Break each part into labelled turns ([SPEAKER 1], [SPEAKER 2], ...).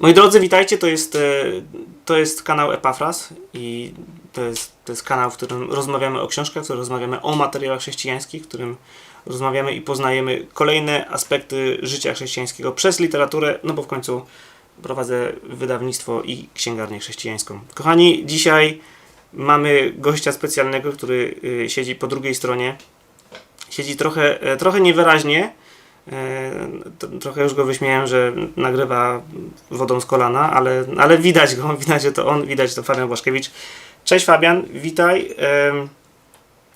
[SPEAKER 1] Moi drodzy, witajcie. To jest, e, to jest kanał Epafras i to jest, to jest kanał, w którym rozmawiamy o książkach, w którym rozmawiamy o materiałach chrześcijańskich, w którym rozmawiamy i poznajemy kolejne aspekty życia chrześcijańskiego przez literaturę, no bo w końcu prowadzę wydawnictwo i księgarnię chrześcijańską. Kochani, dzisiaj mamy gościa specjalnego, który y, siedzi po drugiej stronie. Siedzi trochę, e, trochę niewyraźnie, E, Trochę już go wyśmiałem, że nagrywa wodą z kolana, ale, ale widać go, widać, że to on, widać, to Fabian Błaszkiewicz. Cześć Fabian, witaj.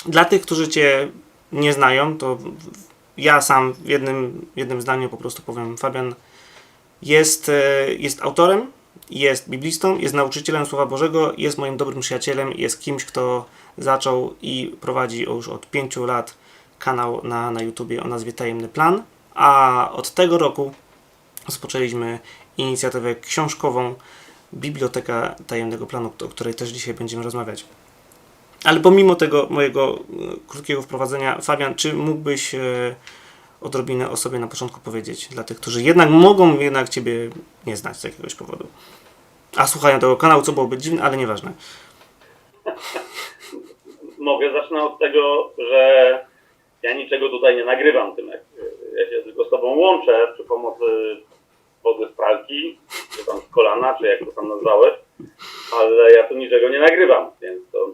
[SPEAKER 1] Dla tych, którzy Cię nie znają, to ja sam w jednym, jednym zdaniu po prostu powiem. Fabian jest, e, jest autorem, jest biblistą, jest nauczycielem Słowa Bożego, jest moim dobrym przyjacielem, jest kimś, kto zaczął i prowadzi już od pięciu lat kanał na, na YouTubie o nazwie Tajemny Plan, a od tego roku rozpoczęliśmy inicjatywę książkową Biblioteka Tajemnego Planu, o której też dzisiaj będziemy rozmawiać. Ale pomimo tego mojego e, krótkiego wprowadzenia, Fabian, czy mógłbyś e, odrobinę o sobie na początku powiedzieć dla tych, którzy jednak mogą jednak Ciebie nie znać z jakiegoś powodu? A słuchają tego kanału, co byłoby dziwne, ale nieważne.
[SPEAKER 2] Mogę, zacznę od tego, że ja niczego tutaj nie nagrywam tym, jak ja się tylko z tobą łączę przy pomocy wody z pralki, czy tam z kolana, czy jak to tam nazwałeś, ale ja tu niczego nie nagrywam, więc to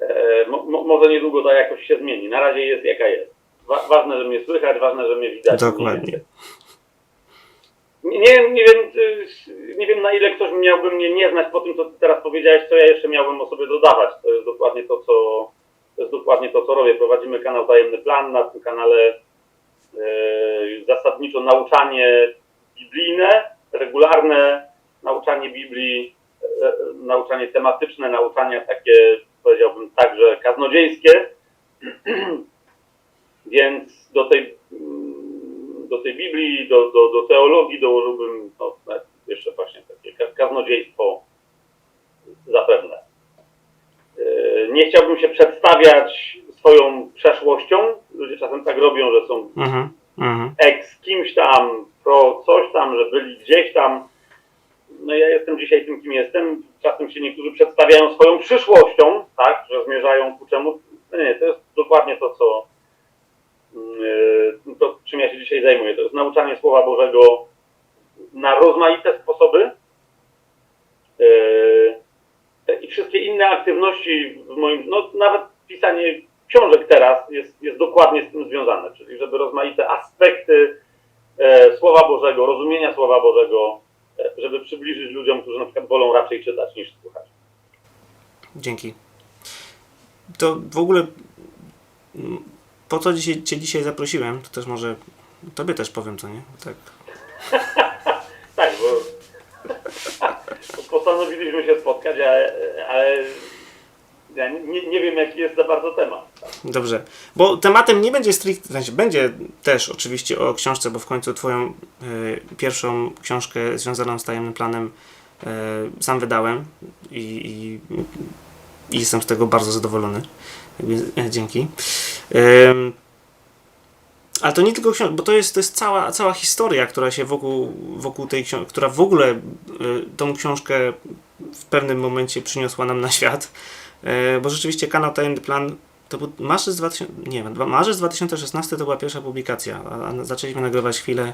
[SPEAKER 2] e, mo, mo, może niedługo ta jakość się zmieni. Na razie jest jaka jest. Wa, ważne, że mnie słychać, ważne, że mnie widać.
[SPEAKER 1] Dokładnie.
[SPEAKER 2] Nie, nie, nie, wiem, y, nie wiem na ile ktoś miałby mnie nie znać po tym, co ty teraz powiedziałeś, co ja jeszcze miałbym o sobie dodawać. To jest dokładnie to, co to jest dokładnie to, co robię. Prowadzimy kanał Tajemny Plan. Na tym kanale y, zasadniczo nauczanie biblijne, regularne nauczanie Biblii, e, nauczanie tematyczne, nauczania takie, powiedziałbym, także kaznodziejskie. Więc do tej, mm, do tej Biblii, do, do, do teologii dołożyłbym no, jeszcze właśnie takie ka- kaznodziejstwo zapewne. Nie chciałbym się przedstawiać swoją przeszłością. Ludzie czasem tak robią, że są
[SPEAKER 1] Mhm, mhm.
[SPEAKER 2] ex kimś tam, pro coś tam, że byli gdzieś tam. No ja jestem dzisiaj tym, kim jestem. Czasem się niektórzy przedstawiają swoją przyszłością, tak, że zmierzają ku czemu. No nie, to jest dokładnie to, co yy, to, czym ja się dzisiaj zajmuję. To jest nauczanie Słowa Bożego na rozmaite sposoby. Yy, I wszystkie inne aktywności w moim, no nawet pisanie książek teraz jest, jest dokładnie z tym związane, czyli żeby rozmaite aspekty e, Słowa Bożego, rozumienia Słowa Bożego, e, żeby przybliżyć ludziom, którzy na przykład wolą raczej czytać niż słuchać.
[SPEAKER 1] Dzięki. To w ogóle mm, po co dzisiaj, Cię dzisiaj zaprosiłem, to też może Tobie też powiem, co nie? Tak.
[SPEAKER 2] Tak, bo postanowiliśmy się spotkać, ale, ale ja nie, nie wiem, jaki jest za bardzo temat.
[SPEAKER 1] Dobrze. Bo tematem nie będzie stricte, sensie będzie też oczywiście o książce, bo w końcu Twoją y, pierwszą książkę związaną z tajemnym planem y, sam wydałem i, i, i jestem z tego bardzo zadowolony. E, dzięki. Ym, ale to nie tylko książka, bo to jest, to jest cała, cała historia, która się wokół, wokół tej książki, która w ogóle y, tą książkę w pewnym momencie przyniosła nam na świat. Y, bo rzeczywiście kanał Tajemny Plan to był marzec, 2000, nie marzec 2016 to była pierwsza publikacja, a, a zaczęliśmy nagrywać chwilę,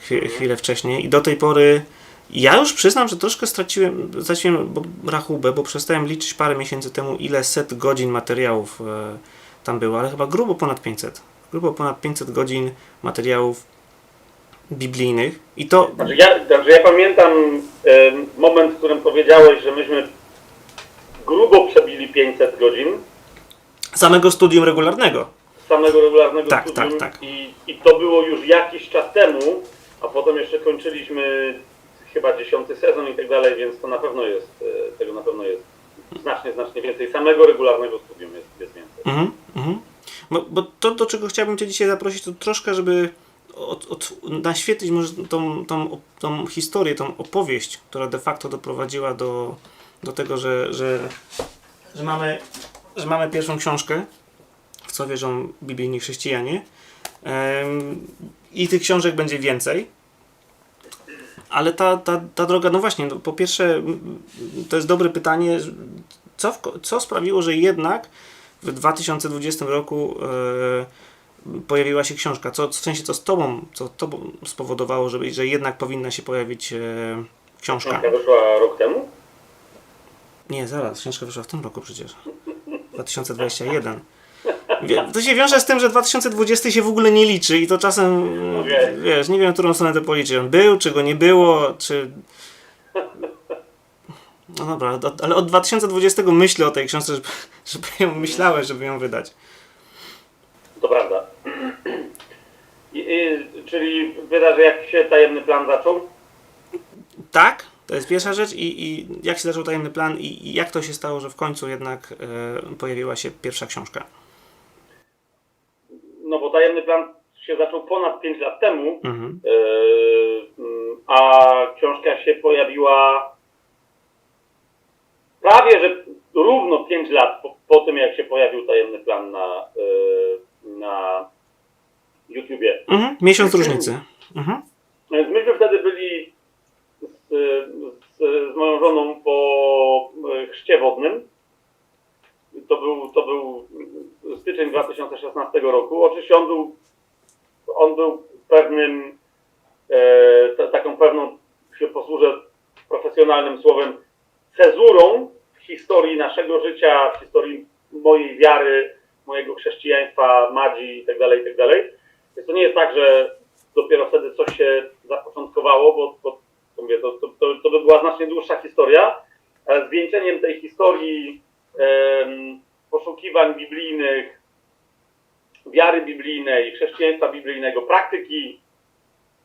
[SPEAKER 1] chwilę, chwilę wcześniej i do tej pory ja już przyznam, że troszkę straciłem, straciłem rachubę, bo przestałem liczyć parę miesięcy temu, ile set godzin materiałów e, tam było, ale chyba grubo ponad 500. Grubo ponad 500 godzin materiałów biblijnych i to
[SPEAKER 2] Znaczy ja, znaczy ja pamiętam em, moment, w którym powiedziałeś, że myśmy grubo przebili 500 godzin
[SPEAKER 1] samego studium regularnego.
[SPEAKER 2] samego regularnego
[SPEAKER 1] Tak,
[SPEAKER 2] studium
[SPEAKER 1] tak, tak.
[SPEAKER 2] I, i to było już jakiś czas temu, a potem jeszcze kończyliśmy chyba dziesiąty sezon i tak dalej, więc to na pewno jest, e, tego na pewno jest znacznie, znacznie więcej. Samego regularnego studium jest, jest więcej.
[SPEAKER 1] Mhm, Bo, to, do czego chciałbym Cię dzisiaj zaprosić, to troszkę, żeby od, od, naświetlić może tą, tą, tą historię, tą opowieść, która de facto doprowadziła do, do tego, że, że, że, mamy, że mamy pierwszą książkę, w co wierzą biblijni chrześcijanie. Em, I tych książek będzie więcej. Ale ta, ta, ta droga, no właśnie, no po pierwsze, to jest dobre pytanie, co, w, co sprawiło, że jednak w 2020 roku e, pojawiła się książka? Co, w sensie, co z tobą, co tobą spowodowało, że, że jednak powinna się pojawić e, książka?
[SPEAKER 2] Książka wyszła rok temu.
[SPEAKER 1] Nie, zaraz, książka wyszła w tym roku przecież. 2021. Wie, to się wiąże z tym, że 2020 się w ogóle nie liczy i to czasem,
[SPEAKER 2] Okej.
[SPEAKER 1] wiesz, nie wiem, którą stronę to. On był, czy go nie było, czy... No dobra, ale od 2020 myślę o tej książce, żeby, żeby ją myślałem, żeby ją wydać.
[SPEAKER 2] To prawda. I, i, czyli wyda, że jak się tajemny plan zaczął?
[SPEAKER 1] Tak, to jest pierwsza rzecz i, i jak się zaczął tajemny plan i, i jak to się stało, że w końcu jednak e, pojawiła się pierwsza książka.
[SPEAKER 2] No bo tajemny plan się zaczął ponad 5 lat temu,
[SPEAKER 1] Mhm.
[SPEAKER 2] Mm, a książka się pojawiła prawie, że równo 5 lat po, po tym, jak się pojawił tajemny plan na, yy, na YouTubie.
[SPEAKER 1] Mhm. Miesiąc różnicy. Mhm.
[SPEAKER 2] Więc myśmy wtedy byli z, z, z moją żoną po e, chrzcie wodnym. To był, to był styczeń 2016 roku. Oczywiście on był, on był pewnym, e, ta, taką pewną, się posłużę profesjonalnym słowem, cezurą historii naszego życia, w historii mojej wiary, mojego chrześcijaństwa, magii itd., itd. Więc to nie jest tak, że dopiero wtedy coś się zapoczątkowało, bo, bo to, to, to, to by była znacznie dłuższa historia, ale zwieńczeniem tej historii em, poszukiwań biblijnych, wiary biblijnej, chrześcijaństwa biblijnego, praktyki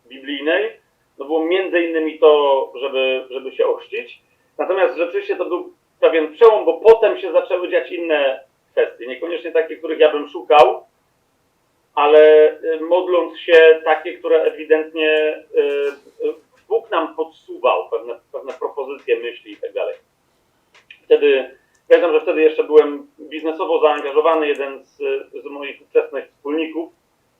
[SPEAKER 2] biblijnej, no było między innymi to, żeby, żeby się ochrzcić. Natomiast rzeczywiście to był pewien przełom, bo potem się zaczęły dziać inne kwestie, niekoniecznie takie, których ja bym szukał, ale y, modląc się takie, które ewidentnie y, y, Bóg nam podsuwał, pewne, pewne propozycje, myśli i tak dalej. Wtedy, pamiętam, że wtedy jeszcze byłem biznesowo zaangażowany, jeden z, z moich ówczesnych wspólników,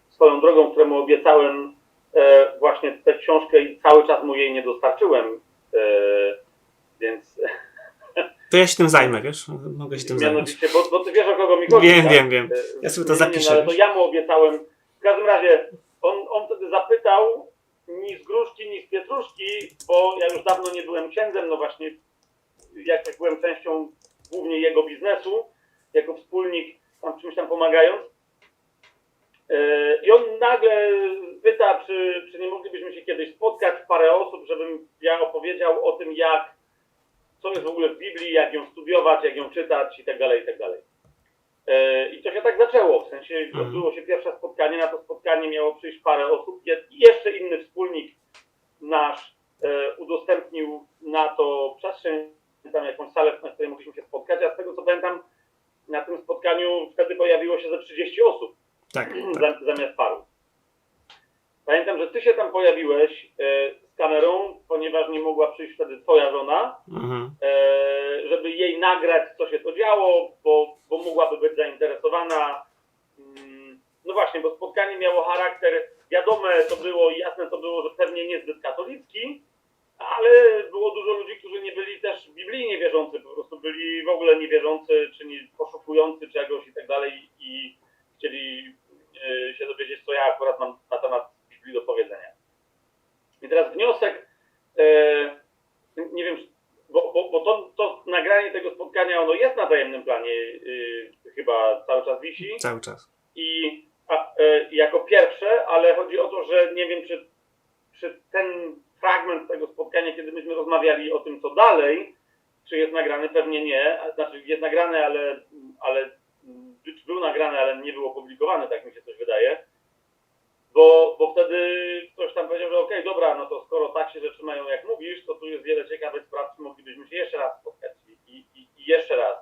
[SPEAKER 2] swoją drogą, któremu obiecałem e, właśnie tę książkę i cały czas mu jej nie dostarczyłem, e, więc
[SPEAKER 1] To ja się tym zajmę, wiesz? Mogę się tym zająć.
[SPEAKER 2] mianowicie, bo, bo ty wiesz o kogo mi chodzi.
[SPEAKER 1] Wiem,
[SPEAKER 2] tak?
[SPEAKER 1] wiem, wiem.
[SPEAKER 2] E,
[SPEAKER 1] Ja sobie to
[SPEAKER 2] nie,
[SPEAKER 1] zapiszę,
[SPEAKER 2] Ale to ja mu obiecałem. W każdym razie on, on wtedy zapytał ni z gruszki, ni z pietruszki, bo ja już dawno nie byłem księdzem, no właśnie jak byłem częścią głównie jego biznesu, jako wspólnik tam czymś tam pomagając. E, I on nagle pyta, czy, czy nie moglibyśmy się kiedyś spotkać, parę osób, żebym ja opowiedział o tym, jak, co jest w ogóle w Biblii, jak ją studiować, jak ją czytać i tak dalej, i tak dalej. E, I to się tak zaczęło, w sensie
[SPEAKER 1] Mhm.
[SPEAKER 2] odbyło się pierwsze spotkanie, na to spotkanie miało przyjść parę osób i jeszcze inny wspólnik nasz e, udostępnił na to przestrzeń, tam jakąś salę, na której mogliśmy się spotkać, a z tego co pamiętam, na tym spotkaniu wtedy pojawiło się ze 30 osób
[SPEAKER 1] Tak, tak.
[SPEAKER 2] za- zamiast paru. Pamiętam, że ty się tam pojawiłeś e, kamerą, ponieważ nie mogła przyjść wtedy twoja żona,
[SPEAKER 1] Mhm.
[SPEAKER 2] e, żeby jej nagrać, co się to działo, bo, bo mogłaby być zainteresowana. Mm, No właśnie, bo spotkanie miało charakter, wiadome to było, jasne to było, że pewnie niezbyt katolicki, ale było dużo ludzi, którzy nie byli też biblijnie wierzący, po prostu byli w ogóle niewierzący, czy nie, poszukujący czegoś i tak dalej i chcieli e, się dowiedzieć, co ja akurat mam na temat Biblii do powiedzenia. I teraz wniosek, e, nie wiem, bo, bo, bo to, to nagranie tego spotkania, ono jest na tajemnym planie, y, chyba cały czas wisi.
[SPEAKER 1] Cały czas.
[SPEAKER 2] i a, e, jako pierwsze, ale chodzi o to, że nie wiem, czy, czy ten fragment tego spotkania, kiedy myśmy rozmawiali o tym, co dalej, czy jest nagrany, pewnie nie, znaczy jest nagrany, ale, ale był nagrany, ale nie był opublikowany, tak mi się coś wydaje, bo, bo wtedy ktoś tam powiedział, że okej, dobra, no to skoro tak się rzeczy mają, jak mówisz, to tu jest wiele ciekawych spraw, czy moglibyśmy się jeszcze raz spotkać i, i, i, jeszcze raz,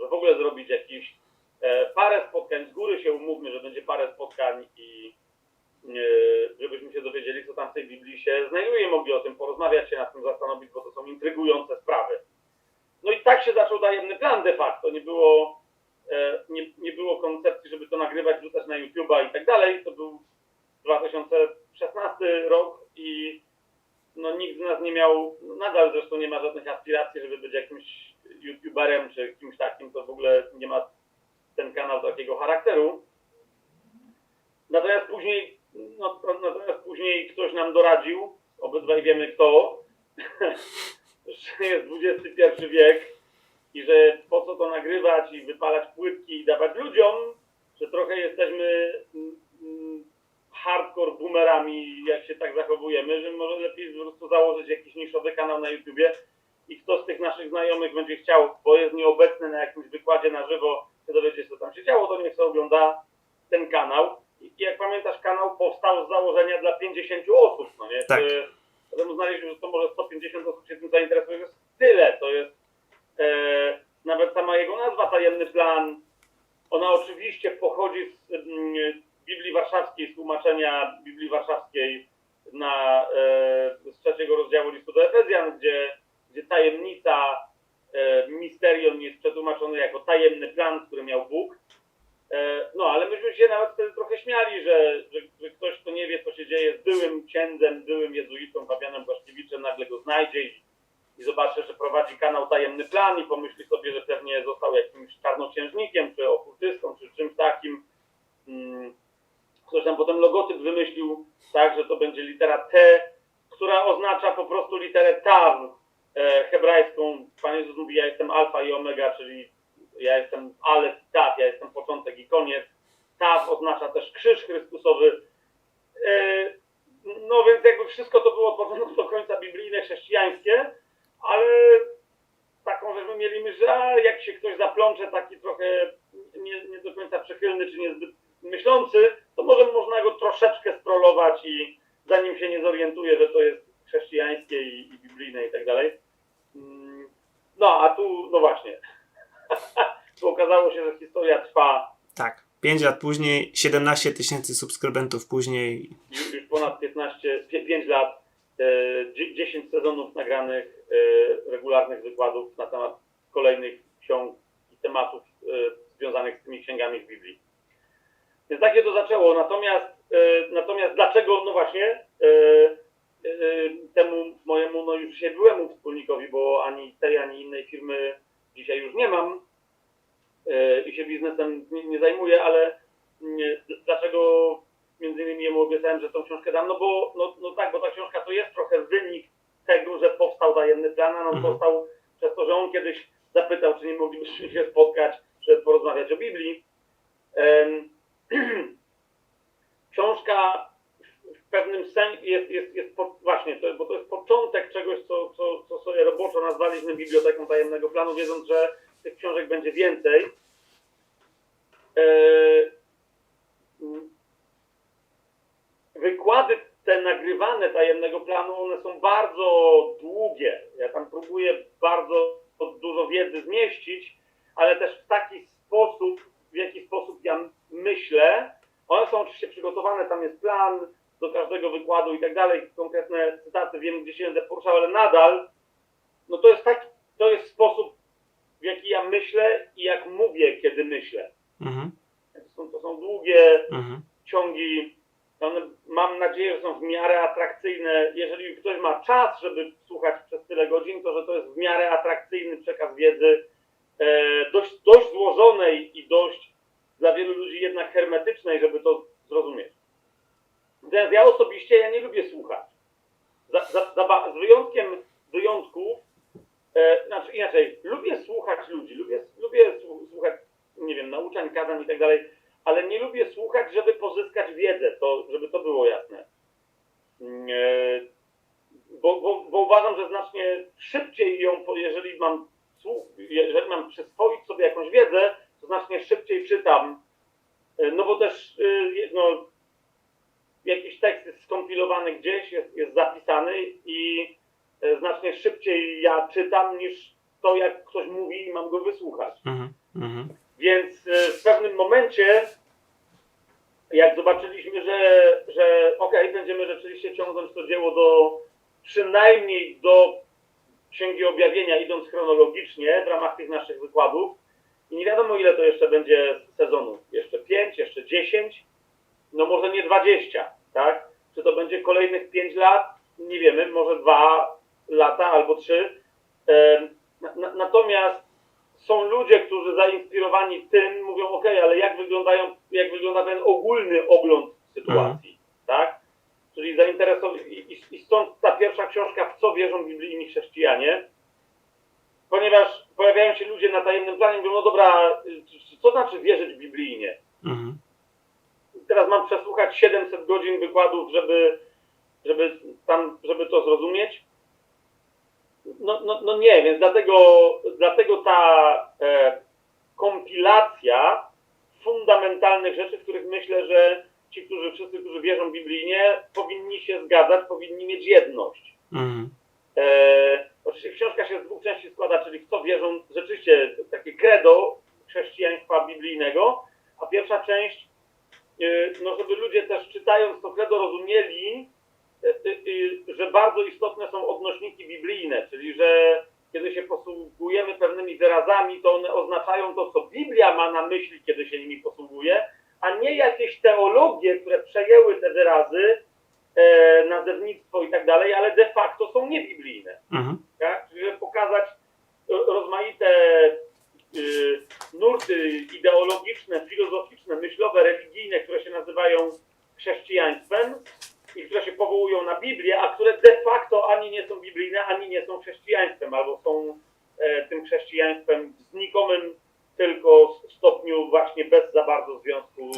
[SPEAKER 2] że w ogóle zrobić jakiś e, parę spotkań, z góry się umówmy, że będzie parę spotkań i e, żebyśmy się dowiedzieli, co tam w tej Biblii się znajduje, mogli o tym porozmawiać, się nad tym zastanowić, bo to są intrygujące sprawy. No i tak się zaczął tajemny plan de facto, nie było, e, nie, nie było koncepcji, żeby to nagrywać, wrzucać na YouTube'a i tak dalej, to był 2016 rok i no, nikt z nas nie miał, nadal zresztą nie ma żadnych aspiracji, żeby być jakimś youtuberem czy kimś takim, to w ogóle nie ma ten kanał takiego charakteru. Natomiast później, no, natomiast później ktoś nam doradził, obydwaj wiemy kto, że jest XXI wiek i że po co to nagrywać i wypalać płytki i dawać ludziom, że trochę jesteśmy mm, mm, hardcore boomerami, jak się tak zachowujemy, że może lepiej po prostu założyć jakiś niszowy kanał na YouTubie i kto z tych naszych znajomych będzie chciał, bo jest nieobecny na jakimś wykładzie na żywo, się dowiedzieć, co tam się działo, to niech sobie ogląda ten kanał. I jak pamiętasz, kanał powstał z założenia dla 50 osób, no nie?
[SPEAKER 1] Tak.
[SPEAKER 2] Potem uznaliśmy, że to może 150 osób się tym zainteresuje, jest tyle, to jest e, nawet sama jego nazwa, tajemny plan, ona oczywiście pochodzi z mm, Biblii Warszawskiej, z tłumaczenia Biblii Warszawskiej na, e, z trzeciego rozdziału listu do Efezjan, gdzie, gdzie tajemnica, e, misterion jest przetłumaczony jako tajemny plan, który miał Bóg. E, no, ale myśmy się nawet wtedy trochę śmiali, że, że, że ktoś, kto nie wie, co się dzieje z byłym księdzem, byłym jezuitą Fabianem Błaszkiewiczem, nagle go znajdzie i, i zobaczy, że prowadzi kanał Tajemny Plan i pomyśli sobie, że pewnie został jakimś czarnoksiężnikiem, czy okultystą, czy czymś takim. Mm, Ktoś tam potem logotyp wymyślił, tak, że to będzie litera T, która oznacza po prostu literę Taw e, hebrajską. Pan Jezus mówi, ja jestem alfa i omega, czyli ja jestem alef i taw, ja jestem początek i koniec. Taw oznacza też krzyż Chrystusowy. E, no więc jakby wszystko to było od początku do końca biblijne, chrześcijańskie, ale taką rzecz my mieli, że jak się ktoś zaplącze taki trochę nie, nie do końca przychylny czy niezbyt myślący, może można go troszeczkę strollować i zanim się nie zorientuje, że to jest chrześcijańskie i, i biblijne i tak dalej. Mm, No a tu, no właśnie, tu okazało się, że historia trwa
[SPEAKER 1] Tak. 5 lat później, 17 tysięcy subskrybentów później.
[SPEAKER 2] już, już ponad 15, 5 lat, e, dzie- 10 sezonów nagranych, e, regularnych wykładów na temat kolejnych ksiąg i tematów e, związanych z tymi księgami w Biblii. Więc tak się to zaczęło. Natomiast, e, natomiast dlaczego, no właśnie, e, e, temu mojemu, no już dzisiaj byłemu wspólnikowi, bo ani tej, ani innej firmy dzisiaj już nie mam i się biznesem nie, nie zajmuję, ale nie, dlaczego między innymi jemu obiecałem, że tą książkę dam, no bo no, no tak, bo ta książka to jest trochę wynik tego, że powstał tajemny plan, a on
[SPEAKER 1] Mhm.
[SPEAKER 2] powstał przez to, że on kiedyś zapytał, czy nie moglibyśmy się spotkać, żeby porozmawiać o Biblii. Em, książka w- w pewnym sensie jest, jest, jest po, właśnie, to, bo to jest początek czegoś, co, co, co sobie roboczo nazwaliśmy Biblioteką Tajemnego Planu, wiedząc, że tych książek będzie więcej. E, mm, wykłady te nagrywane tajemnego planu, one są bardzo długie. Ja tam próbuję bardzo dużo wiedzy zmieścić, ale też w taki sposób, w jaki sposób ja myślę. One są oczywiście przygotowane, tam jest plan do każdego wykładu i tak dalej, konkretne cytaty, wiem gdzie się będę poruszał, ale nadal, no to jest tak, to jest sposób, w jaki ja myślę i jak mówię, kiedy myślę.
[SPEAKER 1] Mhm.
[SPEAKER 2] To są, to są długie,
[SPEAKER 1] Mhm.
[SPEAKER 2] ciągi. One, mam nadzieję, że są w miarę atrakcyjne. Jeżeli ktoś ma czas, żeby słuchać przez tyle godzin, to że to jest w miarę atrakcyjny przekaz wiedzy, e, dość, dość złożonej i dość dla wielu ludzi jednak hermetycznej, żeby to zrozumieć. Natomiast ja osobiście ja nie lubię słuchać. Za, za, za, z wyjątkiem wyjątków, e, znaczy inaczej, lubię słuchać ludzi, lubię, lubię słu- słuchać, nie wiem, nauczań, kazań i tak dalej, ale nie lubię słuchać, żeby pozyskać wiedzę, to, żeby to było jasne. Mm, e, Bo, bo, bo uważam, że znacznie szybciej ją, jeżeli mam, jeżeli mam przyswoić sobie jakąś wiedzę, to znacznie szybciej czytam. E, No bo też no, jakiś tekst jest skompilowany gdzieś, jest, jest zapisany i znacznie szybciej ja czytam niż to, jak ktoś mówi i mam go wysłuchać.
[SPEAKER 1] Mhm.
[SPEAKER 2] Więc e, w pewnym momencie, jak zobaczyliśmy, że, że okej, będziemy rzeczywiście ciągnąć to dzieło do przynajmniej do Księgi Objawienia, idąc chronologicznie w ramach tych naszych wykładów. I nie wiadomo, ile to jeszcze będzie sezonów. Jeszcze 5, jeszcze 10, no może nie 20, tak? Czy to będzie kolejnych 5 lat? nie wiemy, może dwa lata albo trzy. E, na- na- Natomiast są ludzie, którzy zainspirowani tym mówią, ok, ale jak wyglądają, jak wygląda ten ogólny ogląd sytuacji, tak? Czyli zainteresowani, i, i- stąd ta pierwsza książka, w co wierzą biblijni chrześcijanie, ponieważ pojawiają się ludzie na tajemnym planie, mówią, no dobra, co znaczy wierzyć biblijnie?
[SPEAKER 1] Mhm.
[SPEAKER 2] teraz mam przesłuchać 700 godzin wykładów, żeby, żeby tam, żeby to zrozumieć. No, no, no nie, więc dlatego, dlatego ta e, kompilacja fundamentalnych rzeczy, w których myślę, że ci, którzy wszyscy, którzy wierzą biblijnie, powinni się zgadzać, powinni mieć jedność.
[SPEAKER 1] Mhm.
[SPEAKER 2] E, oczywiście książka się z dwóch części składa, czyli w co wierzą rzeczywiście takie credo chrześcijaństwa biblijnego, a pierwsza część, e, no żeby ludzie też czytając to credo rozumieli, e, e, e, że bardzo istotne są odnośniki biblijne, czyli że kiedy się posługujemy pewnymi wyrazami, to one oznaczają to, co Biblia ma na myśli, kiedy się nimi posługuje, a nie jakieś teologie, które przejęły te wyrazy, e, nazewnictwo i tak dalej, ale de facto są niebiblijne.
[SPEAKER 1] Mhm.
[SPEAKER 2] Tak? Czyli żeby pokazać e, rozmaite y, nurty ideologiczne, filozoficzne, myślowe, religijne, które się nazywają chrześcijaństwem i które się powołują na Biblię, a które de facto ani nie są biblijne, ani nie są chrześcijaństwem, albo są e, tym chrześcijaństwem w znikomym tylko stopniu właśnie bez za bardzo związku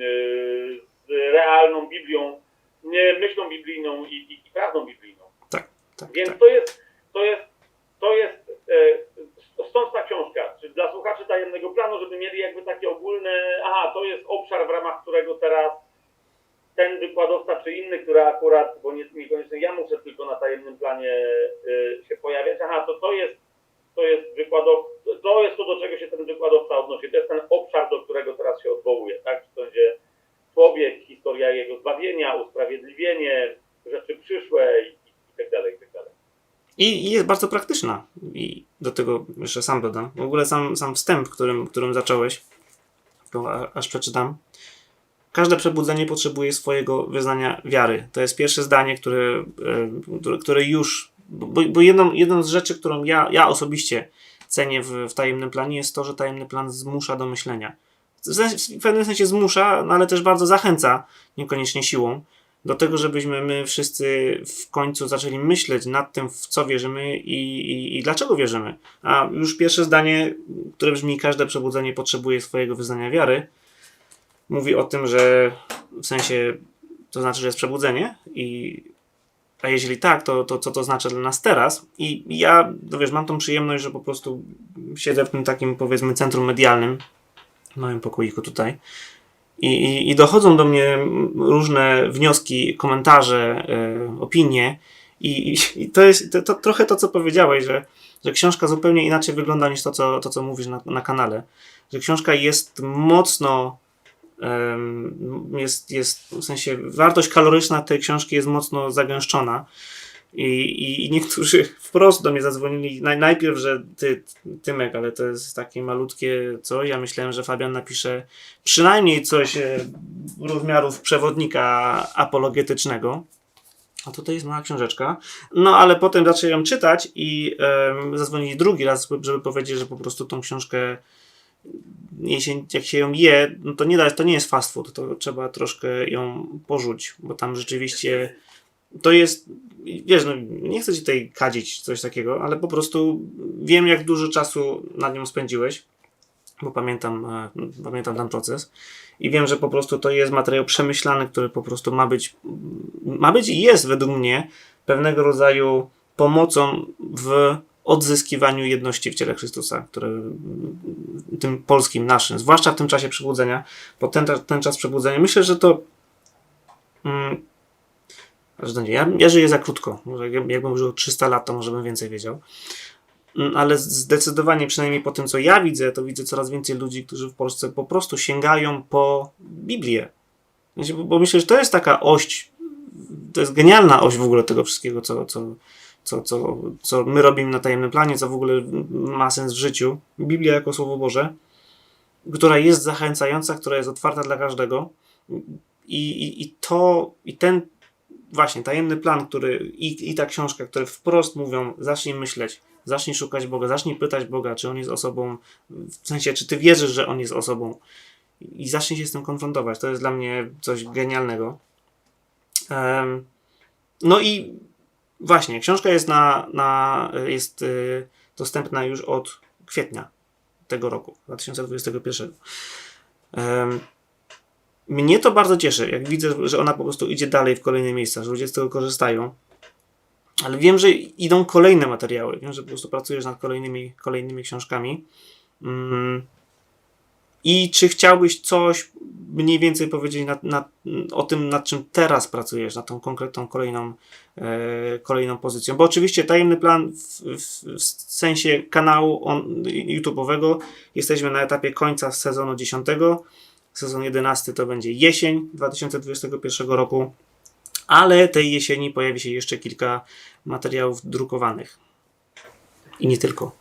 [SPEAKER 2] y, z realną Biblią, nie, myślą biblijną i, i, i prawdą biblijną.
[SPEAKER 1] Tak, tak,
[SPEAKER 2] Więc
[SPEAKER 1] tak.
[SPEAKER 2] to jest, to jest, to jest, e, stąd ta książka, czy dla słuchaczy tajemnego planu, żeby mieli jakby takie ogólne, aha, to jest obszar, w ramach którego teraz ten wykładowca czy inny, który akurat, bo nie, niekoniecznie ja muszę tylko na tajemnym planie e, się pojawiać, aha, to to jest, to jest wykładowca, to jest to, do czego się ten wykładowca odnosi, to jest ten obszar, do którego teraz się odwołuje, tak, czy to będzie człowiek, historia jego zbawienia, usprawiedliwienie, rzeczy przyszłe i, tak dalej, i tak dalej.
[SPEAKER 1] I, I jest bardzo praktyczna. I do tego jeszcze sam dodam. W ogóle sam, sam wstęp, którym, którym zacząłeś, to aż przeczytam. Każde przebudzenie potrzebuje swojego wyznania wiary. To jest pierwsze zdanie, które, e, które już. Bo, bo jedną, jedną z rzeczy, którą ja, ja osobiście cenię w, w tajemnym planie, jest to, że tajemny plan zmusza do myślenia. W, pewnym sensie zmusza, no ale też bardzo zachęca, niekoniecznie siłą, do tego, żebyśmy my wszyscy w końcu zaczęli myśleć nad tym, w co wierzymy i, i, i dlaczego wierzymy. A już pierwsze zdanie, które brzmi: Każde przebudzenie potrzebuje swojego wyznania wiary, mówi o tym, że w sensie to znaczy, że jest przebudzenie i a jeśli tak, to, to co to znaczy dla nas teraz? I ja, no wiesz, mam tą przyjemność, że po prostu siedzę w tym takim, powiedzmy, centrum medialnym, małym pokoiku tutaj. I, i, I dochodzą do mnie różne wnioski, komentarze, e, opinie. I, i, to jest to, to, trochę to, co powiedziałeś, że, że książka zupełnie inaczej wygląda niż to, co, to, co mówisz na, na kanale. Że książka jest mocno. jest, jest w sensie wartość kaloryczna tej książki jest mocno zagęszczona. I, i, I niektórzy wprost do mnie zadzwonili. Naj, najpierw, że ty, Tymek, ale to jest takie malutkie coś. Ja myślałem, że Fabian napisze przynajmniej coś e, rozmiarów przewodnika apologetycznego. A tutaj jest mała książeczka. No ale potem zaczęli ją czytać i em, zadzwonili drugi raz, żeby powiedzieć, że po prostu tą książkę jeśli, jak się ją je, no to nie, da, to nie jest fast food, to trzeba troszkę ją porzuć, bo tam rzeczywiście to jest, wiesz, no, nie chcę ci tutaj kadzić coś takiego, ale po prostu wiem, jak dużo czasu nad nią spędziłeś, bo pamiętam, e, pamiętam ten proces i wiem, że po prostu to jest materiał przemyślany, który po prostu ma być, ma być i jest według mnie pewnego rodzaju pomocą w odzyskiwaniu jedności w ciele Chrystusa, które, tym polskim, naszym, zwłaszcza w tym czasie przebudzenia, bo ten, ten czas przebudzenia, myślę, że to mm, ja, ja żyję za krótko. Jakbym żył 300 lat, to może bym więcej wiedział. Mm, Ale zdecydowanie, przynajmniej po tym, co ja widzę, to widzę coraz więcej ludzi, którzy w Polsce po prostu sięgają po Biblię. Bo myślę, że to jest taka oś, to jest genialna oś w ogóle tego wszystkiego, co, co, co, co, co my robimy na tajemnym planie, co w ogóle ma sens w życiu. Biblia jako Słowo Boże, która jest zachęcająca, która jest otwarta dla każdego. I, i, i to, i ten właśnie tajemny plan, który i, i ta książka, które wprost mówią, zacznij myśleć, zacznij szukać Boga, zacznij pytać Boga, czy On jest osobą, w sensie, czy Ty wierzysz, że On jest osobą i zacznij się z tym konfrontować. To jest dla mnie coś genialnego. Em, no i właśnie, książka jest na, na jest y, dostępna już od kwietnia tego roku, 2021. Em, mnie to bardzo cieszy, jak widzę, że ona po prostu idzie dalej w kolejne miejsca, że ludzie z tego korzystają. Ale wiem, że idą kolejne materiały. Wiem, że po prostu pracujesz nad kolejnymi, kolejnymi książkami. Mm. I czy chciałbyś coś mniej więcej powiedzieć na, na, o tym, nad czym teraz pracujesz, nad tą konkretną kolejną, e, kolejną pozycją? Bo oczywiście tajemny plan w, w, w sensie kanału on, YouTube'owego jesteśmy na etapie końca sezonu 10. Sezon 11 to będzie jesień 2021 roku, ale tej jesieni pojawi się jeszcze kilka materiałów drukowanych. I nie tylko.